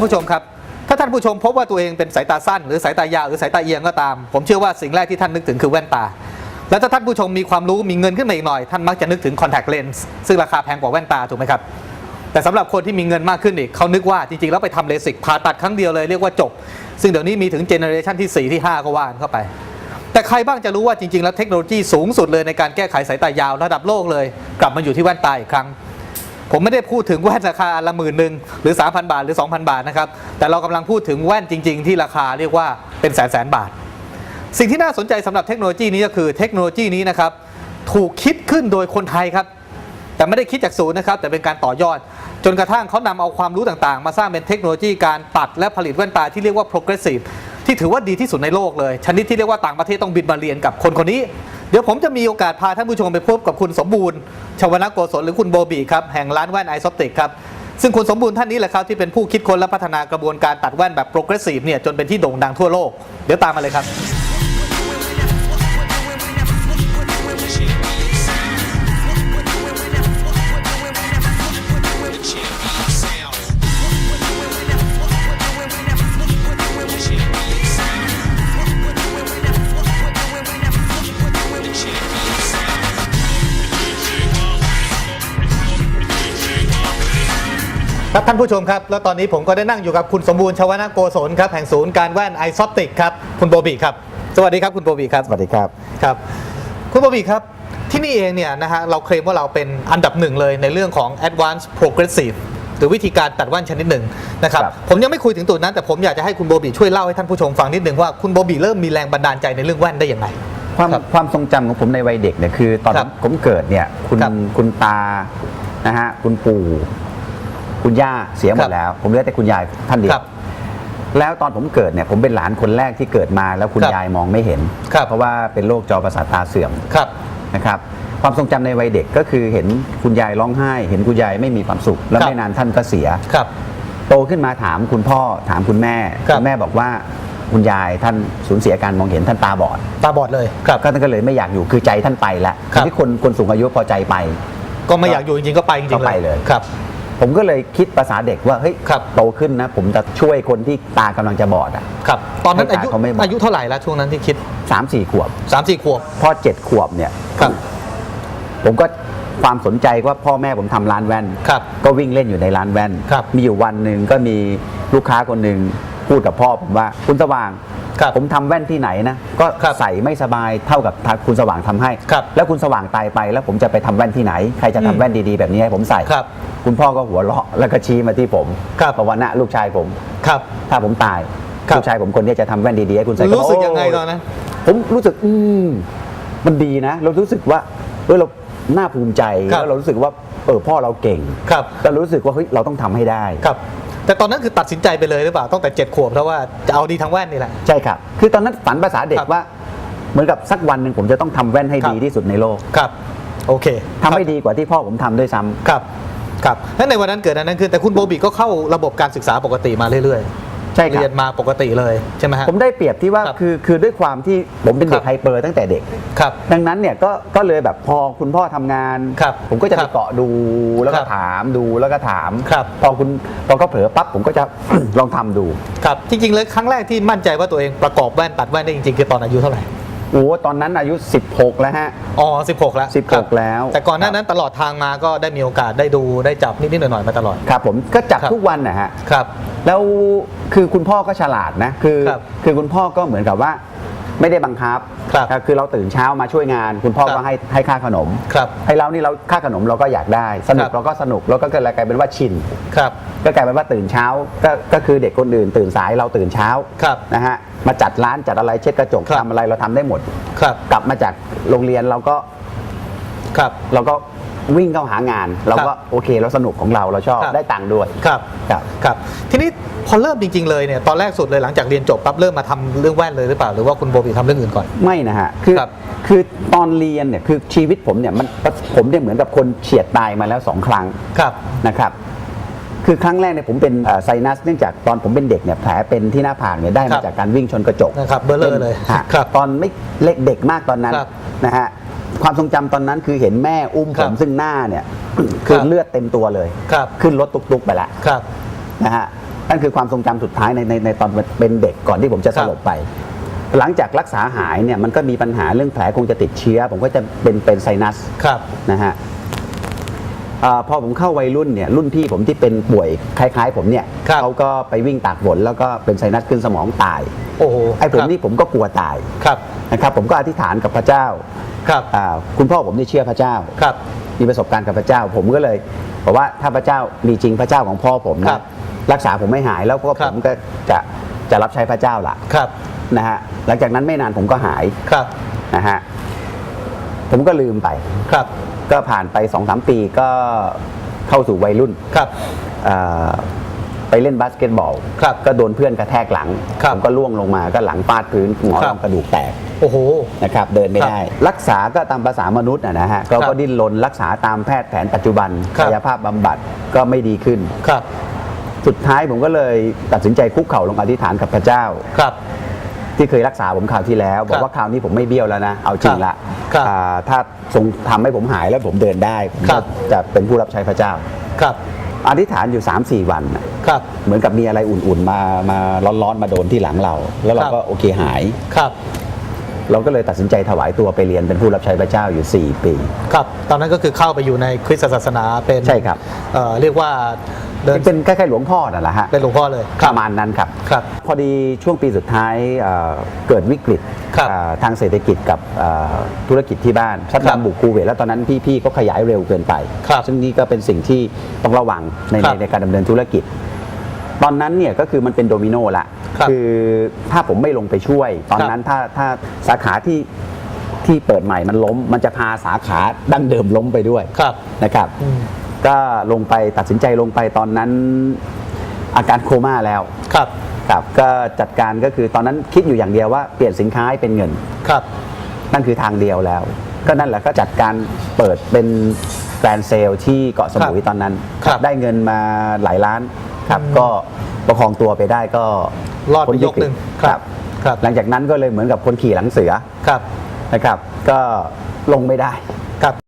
านผู้ชมครับ ถ้าท่านผู้ชมพบว่าตัวเองเป็นสายตาสั้น หรือสายตายาวหรือสายตาเอียงก็ตาม ผมเชื่อว่าสิ่งแรกที่ท่านนึกถึงคือแว่นตา แล้วถ้าท่านผู้ชมมีความรู้มีเงินขึ้นมาอีกหน่อย ท่านมักจะนึกถึง contact lens ซึ่งราคาแพงกว่าแว่นตาถูกไหมครับแต่สำหรับคนที่มีเงินมากขึ้นอีกเขานึกว่าจริงๆ แล้วไปทำเลสิกผ่าตัดครั้งเดียวเลยเรียกว่าจบ ซึ่งเดี๋ยวนี้มีถึงเจเนอเรชันที่ 4 ที่ 5 ก็ว่านเข้าไป แต่ใครบ้างจะรู้ว่าจริงๆ แล้วเทคโนโลยีสูงสุดเลยในการแก้ไขสายตายาวระดับโลกเลย กลับมาอยู่ที่แว่นตาอีกครั้ง ผมไม่ได้พูดถึงแว่นราคาละหมื่นหนึ่งหรือ 3,000 บาทหรือ 2,000 บาทนะครับ แต่เรากำลังพูดถึงแว่นจริง ๆ ที่ราคาเรียกว่าเป็นแสนแสนบาท สิ่งที่น่าสนใจสำหรับเทคโนโลยีนี้ก็คือเทคโนโลยีนี้นะครับถูกคิดขึ้นโดยคนไทยครับ แต่ไม่ได้คิดจากศูนย์นะครับ แต่เป็นการต่อยอด จนกระทั่งเขานำเอาความรู้ต่างๆ มาสร้างเป็นเทคโนโลยีการตัดและผลิตแว่นตาที่เรียกว่า progressive ที่ถือว่าดีที่สุดในโลกเลย ชนิดที่เรียกว่าต่างประเทศต้องบินมาเรียนกับคนคนนี้ เดี๋ยวผมจะมีโอกาสพาท่านผู้ชมไปพบกับคุณสมบูรณ์ชวนโกศลหรือคุณโบบีครับแห่งร้านแว่นไอซอปติกครับซึ่งคุณสมบูรณ์ท่านนี้แหละครับที่เป็นผู้คิดค้นและพัฒนากระบวนการตัดแว่นแบบโปรเกรสซีฟเนี่ยจนเป็นที่โด่งดังทั่วโลก เดี๋ยวตามมาเลยครับ ครับท่านผู้ชมครับ แล้วตอนนี้ผมก็ได้นั่งอยู่กับคุณสมบูรณ์ชวนาโกศลครับแห่งศูนย์การแว่นไอซอปติกครับคุณโบบีครับ สวัสดีครับคุณโบบีครับสวัสดีครับครับ คุณโบบีครับที่นี่เองเนี่ยนะฮะเราเคลมว่าเราเป็นอันดับหนึ่งเลยในเรื่องของ advanced progressive หรือวิธีการตัดแว่นชนิดหนึ่งนะครับครับ ผมยังไม่คุยถึงตัวนั้นแต่ผมอยากจะให้คุณโบบีช่วยเล่าให้ท่านผู้ชมฟังนิดหนึ่งว่าคุณโบบีเริ่มมีแรงบันดาลใจในเรื่องแว่นได้ยังไง ความครับความทรงจำของผมในวัยเด็กเนี่ยคือตอนครับผมเกิดเนี่ยคุณครับคุณตานะฮะคุณปู่ คุณย่าเสียหมครัดบแล้ว ผมเหลือแต่คุณยายท่านเดียครัวบแล้วตอนผมเกิดเนี่ยผมเป็นหลานคนแรกที่เกิดมาแล้วคุณครับยายมองไม่เห็น ครับ เพราะว่าเป็นโรคจอประสาทตาเสื่อมครับ นะครับ ความทรงจำในวัยเด็กก็คือเห็นคุณยายร้องไห้ เห็นคุณยายไม่มีความสุข แล้วครับ ไม่นานท่านก็เสีย ครับ โตขึ้นมาถามคุณพ่อถามคุณแม่ครับ ณแม่บอกว่าคุณยายท่านสูญเสียการมองเห็นท่านตาบอดตาบอดเลยครับ ก็ท่านก็เลยไม่อยากอยู่คือใจท่านไปแล้วครับ ที่คนคนสูงอายุพอใจไป ก็ไม่อยากอยู่จริงๆก็ไปจริงๆก็ไปเลย ครับ ผมก็เลยคิดภาษาเด็กว่าเฮ้ยครับ โตขึ้นนะ ผมจะช่วยคนที่ตากำลังจะบอดอะ ครับ ตอนนั้นให้อาตายุเขาไม่บอดอายุเท่าไหร่แล้วช่วงนั้นที่คิดสามสี่ขวบ3 4ขวบพอเจ็ดขวบเนี่ย ครับผมก็ความสนใจว่าพ่อแม่ผมทำร้านแว่น ครับก็วิ่งเล่นอยู่ในร้านแว่น ครับมีอยู่วันหนึ่งก็มีลูกค้าคนหนึ่งพูดกับพ่อผมว่า คุณสว่าง ครับผมทำแว่นที่ไหนนะก็ครับใส่ไม่สบายเท่ากับคุณสว่างทำให้ครับแล้วคุณสว่างตายไป แล้วผมจะไปทำแว่นที่ไหน ใครจะทำอืมแว่นดีๆ แบบนี้ให้ผมใส่ครับ คุณพ่อก็หัวเราะแล้วก็ชี้มาที่ผมครับบอกว่านะลูกชายผมครับ ถ้าผมตายครับลูกชายผมคนนี้จะทำแว่นดีๆให้คุณใส่รู้สึกโยังไงตอนนั้นผมรู้สึกอืมมันดีนะ เรารู้สึกว่าเออเราน่าภูมิใจครับแล้วเรารู้สึกว่าเออพ่อเราเก่งครับแล้วรู้สึกว่าเฮ้ยเราต้องทำให้ได้ครับ แต่ตอนนั้นคือตัดสินใจไปเลยหรือเปล่าตั้งแต่เจ็ดขวบแล้วว่าจะเอาดีทางแว่นนี่แหละ ใช่ครับ คือตอนนั้นฝันภาษาเด็ครักบว่า เหมือนกับสักวันหนึ่งผมจะต้องทำแว่นให้ครับดีที่สุดในโลกครับโอเคทำให้ดีกว่าที่พ่อผมทำด้วยซ้ำครับครับแล้วในวันนั้นเกิดอันนั้นขึ้นแต่คุณโบบีก็เข้าระบบการศึกษาปกติมาเรื่อย ใช่ๆครัเรียบนมาปกติเลยใช่ไหมฮะ ผมได้เปรียบที่ว่าครับคือคือด้วยความที่ผมเป็นเด็คกรับไฮเปอร์ตั้งแต่เด็ก ครับ ดังนั้นเนี่ยก็ก็เลยแบบพอคุณพ่อทำงาน ครับผมก็จะคไปรับเกาะดูแล้วคก็รับถามดูแล้วก็ถามครับ พอคุณพอเขาเผลอปั๊บผมก็จะ ลองทำดู ครับ จริงๆเลยครั้งแรกที่มั่นใจว่าตัวเองประกอบแว่นตัดแว่นได้จริงๆคือตอนอายุเท่าไหร่ โอ้ตอนนั้นอายุ 16 แล้วฮะ อ๋อ 16 แล้ว16ครับแล้ว แต่ก่อนหน้านั้นตลอดทางมาก็ได้มีโอกาสได้ดูได้จับนิดๆหน่อยๆมาตลอด ครับผมก็จับครับ ทุกวันนะฮะ ครับ แล้วคือคุณพ่อก็ฉลาดนะคือครับคือคุณพ่อก็เหมือนกับว่า ไม่ได้บังคับครับนะคือเราตื่นเช้ามาช่วยงาน คุณพ่อครัก็บให้ให้ค่าขนมครับให้เรานี่เราค่าขนมเราก็อยากได้ สนุครักบเราก็สนุกแล้วก็เกิดอะไรกลายเป็นว่าชินครับก็กลายเป็นว่าตื่นเช้าก็ก็คือเด็กคนอื่น ตื่นสายเราตื่นเช้าครับนะฮะมาจัดร้านจัดอะไรเช็ดกระจกครับทำอะไรเราทำได้หมดครับกลับมาจากโรงเรียนเราก็ครับเราก็ วิ่งเข้าหางาน เราก็ครับโอเคเราสนุกของเราเราชอบครับได้ตังค์ด้วยครับครับครับ ทีนี้พอเริ่มจริง ๆ เลยเนี่ยตอนแรกสุดเลยหลังจากเรียนจบปั๊บเริ่มมาทำเรื่องแว่นเลยหรือเปล่าหรือว่าคุณโบบีทำเรื่องอื่นก่อนไม่นะฮะคือครับคือตอนเรียนเนี่ยคือชีวิตผมเนี่ยมันผมเนี่ยเหมือนกับคนเฉียดตายมาแล้วสองครั้งครับนะครับคือครั้งแรกเนี่ยผมเป็นเอ่อไซนัสเนื่องจากตอนผมเป็นเด็กเนี่ยแผลเป็นที่หน้าผากเนี่ยได้ครัมาบจากการวิ่งชนกระจกนะครับเบลอเลยฮะครับตอนไม่เล็กเด็กมากตอนนั้นครับนะฮะ ความทรงจำตอนนั้นคือเห็นแม่อุ้มคผรับมซึ่งหน้าเนี่ย คือครับเลือดเต็มตัวเลย ครับ ขึ้นรถตุกๆไปละ ครับ นะฮะนั่นคือความทรงจำสุดท้ายในในในตอนเป็นเด็กก่อนที่ผมจะสลบไป หลังจากรักษาหายเนี่ยมันก็มีปัญหาเรื่องแผลคงจะติดเชื้อ ผมก็จะเป็นเป็นไซนัสครับ นะฮะ อาพอผมเข้าวัยรุ่นเนี่ยรุ่นพี่ผมที่เป็นป่วยคล้าย ๆ ผมเนี่ยครับเขาก็ไปวิ่งตากฝนแล้วก็เป็นไซนัสขึ้นสมองตายโอ้โหไอ้ผมครับ นี่ผมก็กลัวตายครับ นะครับผมก็อธิษฐานกับพระเจ้าครับ อ่าคุณพ่อผมนี่เชื่อพระเจ้า ครับ มีประสบการณ์กับพระเจ้า ผมก็เลยบอกว่าถ้าพระเจ้ามีจริงพระเจ้าของพ่อผมครันะบรักษาผมไม่หายแล้วก็ครัผบ มก็จะจะรับใช้พระเจ้าละครับ นะฮะหลังจากนั้นไม่นานผมก็หายครับ นะฮะผมก็ลืมไป ครับ ก็ผ่านไป2อสปีก็เข้าสู่วัยรุ่นครับเอ่อไปเล่นบาสเกตบอลครับก็โดนเพื่อนกระแทกหลังครับผมก็ล่วงลงมาก็หลังฟาดพื้นหมอครัรบองกระดูกแตกโอ้โหนะครับเดินไม่ครับได้ รักษาก็ตามภาษามนุษย์นะนะฮะก็ครับก็ดิ้นรนรักษาตามแพทย์แผนปัจจุบันครับกายภาพบำบัดก็ไม่ดีขึ้นครับ สุดท้ายผมก็เลยตัดสินใจคุกเข่าลงอธิษฐานกับพระเจ้าครับ ที่เคยรักษาผมคราวที่แล้ว บอกว่าคราวนี้ผมไม่เบี้ยวแล้วนะ เอาจริงละครับอ่าถ้าทรงทำให้ผมหายแล้วผมเดินได้ผมครัก็บจะเป็นผู้รับใช้พระเจ้าครับอธิษฐานอยู่ 3-4 วันน่ะครับเหมือนกับมีอะไรอุ่นๆ มามาร้อนๆ มาโดนที่หลังเรา แล้วเราครับก็โอเคหายครับเราก็เลยตัดสินใจถวายตัวไปเรียนเป็นผู้รับใช้พระเจ้าอยู่ 4 ปี ครับ ตอนนั้นก็คือเข้าไปอยู่ในคริสตศาสนาเป็น ใช่ครับเอ่อเรียกว่า เดิน เป็นคล้ายๆหลวงพ่อนั่นแหละฮะ เป็นหลวงพ่อเลย ประมาณนั้นครับ ครับพอดีช่วงปีสุดท้ายเอ่อเกิดวิกฤตครับอ่าทางเศรษฐกิจกับอ่าธุรกิจที่บ้านชัดครับดำบุกคูเวตแล้วตอนนั้นพี่ๆก็ขยายเร็วเกินไป ครับซึ่งนี่ก็เป็นสิ่งที่ต้องระวังในครัในบในการดำเนินธุรกิจ ตอนนั้นเนี่ยก็คือมันเป็นโดมิโนละครับอถ้าผมไม่ลงไปช่วย ตอนนั้นถ้าถ้าสาขาที่ที่เปิดใหม่มันล้ม มันจะพาสาขาดั้งเดิมล้มไปด้วยครับนะครับ อืม ก็ลงไปตัดสินใจลงไปตอนนั้นอาการโคม่าแล้วครับครับก็จัดการก็คือตอนนั้นคิดอยู่อย่างเดียวว่าเปลี่ยนสินค้าให้เป็นเงิน ครับ นั่นคือทางเดียวแล้ว ก็นั่นแหละก็จัดการเปิดเป็นแกรนเซลที่เกาะสมุยตอนนั้น ครับได้เงินมาหลายล้านครับอืมก็ประคองตัวไปได้ก็รอดไปพ้ยกหนึ่งวิฤตครับครับ หลังจากนั้นก็เลยเหมือนกับคนขี่หลังเสือครับ นะครับ ก็ลงไม่ได้ ครับ